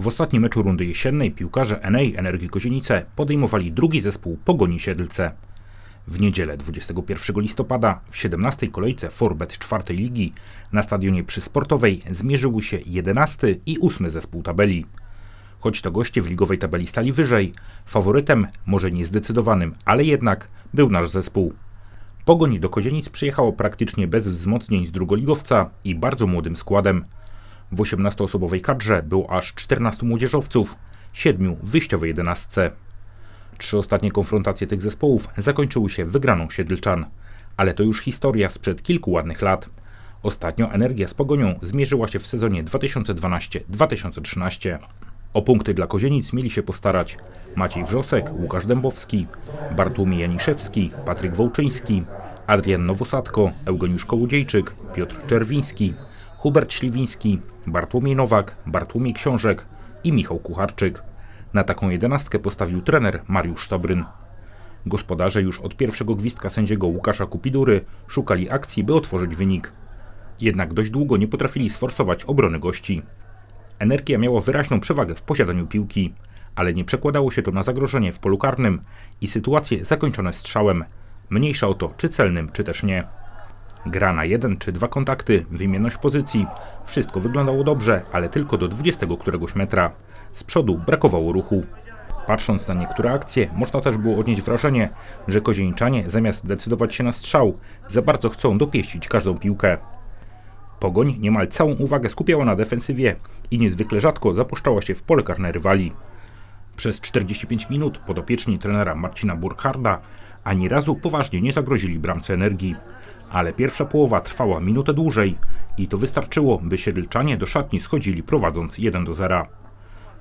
W ostatnim meczu rundy jesiennej piłkarze NA Energii Kozienice podejmowali drugi zespół Pogoni Siedlce. W niedzielę 21 listopada w 17 kolejce Forbet czwartej ligi na stadionie przysportowej zmierzyły się 11 i 8 zespół tabeli. Choć to goście w ligowej tabeli stali wyżej, faworytem, może niezdecydowanym, ale jednak był nasz zespół. Pogoń do Kozienic przyjechało praktycznie bez wzmocnień z drugoligowca i bardzo młodym składem. W 18-osobowej kadrze było aż 14 młodzieżowców, 7 w wyjściowej jedenastce. Trzy ostatnie konfrontacje tych zespołów zakończyły się wygraną Siedlczan. Ale to już historia sprzed kilku ładnych lat. Ostatnio Energia z Pogonią zmierzyła się w sezonie 2012-2013. O punkty dla Kozienic mieli się postarać Maciej Wrzosek, Łukasz Dębowski, Bartłomiej Janiszewski, Patryk Wołczyński, Adrian Nowosadko, Eugeniusz Kołodziejczyk, Piotr Czerwiński, Hubert Śliwiński, Bartłomiej Nowak, Bartłomiej Książek i Michał Kucharczyk. Na taką jedenastkę postawił trener Mariusz Sztobryn. Gospodarze już od pierwszego gwizdka sędziego Łukasza Kupidury szukali akcji, by otworzyć wynik. Jednak dość długo nie potrafili sforsować obrony gości. Energia miała wyraźną przewagę w posiadaniu piłki, ale nie przekładało się to na zagrożenie w polu karnym i sytuacje zakończone strzałem, mniejsza o to, czy celnym, czy też nie. Gra na jeden czy dwa kontakty, wymienność pozycji, wszystko wyglądało dobrze, ale tylko do 20 któregoś metra. Z przodu brakowało ruchu. Patrząc na niektóre akcje, można też było odnieść wrażenie, że kozieńczanie zamiast decydować się na strzał, za bardzo chcą dopieścić każdą piłkę. Pogoń niemal całą uwagę skupiała na defensywie i niezwykle rzadko zapuszczała się w pole karne rywali. Przez 45 minut podopieczni trenera Marcina Burkharda ani razu poważnie nie zagrozili bramce energii. Ale pierwsza połowa trwała minutę dłużej i to wystarczyło, by Siedlczanie do szatni schodzili prowadząc 1 do 0.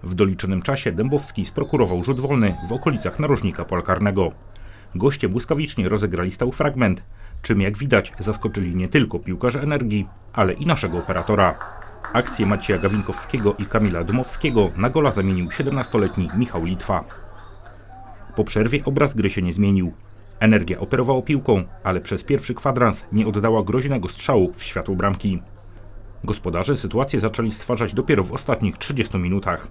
W doliczonym czasie Dębowski sprokurował rzut wolny w okolicach narożnika pola karnego. Goście błyskawicznie rozegrali stały fragment, czym jak widać zaskoczyli nie tylko piłkarze Energii, ale i naszego operatora. Akcję Macieja Gawinkowskiego i Kamila Dumowskiego na gola zamienił 17-letni Michał Litwa. Po przerwie obraz gry się nie zmienił. Energia operowała piłką, ale przez pierwszy kwadrans nie oddała groźnego strzału w światło bramki. Gospodarze sytuację zaczęli stwarzać dopiero w ostatnich 30 minutach.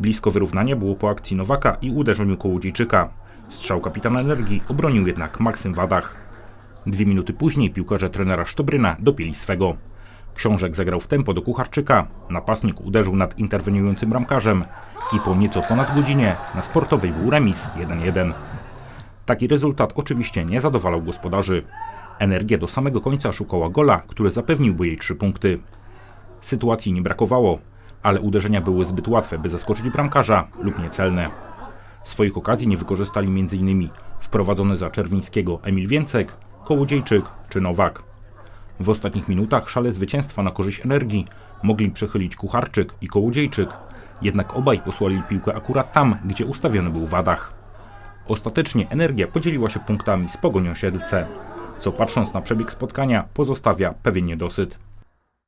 Blisko wyrównania było po akcji Nowaka i uderzeniu Kołodziejczyka. Strzał kapitana Energii obronił jednak Maksym Wadach. Dwie minuty później piłkarze trenera Sztobryna dopieli swego. Książek zagrał w tempo do Kucharczyka, napastnik uderzył nad interweniującym bramkarzem i po nieco ponad godzinie na sportowej był remis 1-1. Taki rezultat oczywiście nie zadowalał gospodarzy. Energia do samego końca szukała gola, który zapewniłby jej trzy punkty. Sytuacji nie brakowało, ale uderzenia były zbyt łatwe, by zaskoczyć bramkarza lub niecelne. Swoich okazji nie wykorzystali m.in. wprowadzony za Czerwińskiego Emil Więcek, Kołodziejczyk czy Nowak. W ostatnich minutach szale zwycięstwa na korzyść energii mogli przechylić Kucharczyk i Kołodziejczyk, jednak obaj posłali piłkę akurat tam, gdzie ustawiony był Wadach. Ostatecznie energia podzieliła się punktami z Pogonią Siedlce, co patrząc na przebieg spotkania pozostawia pewien niedosyt.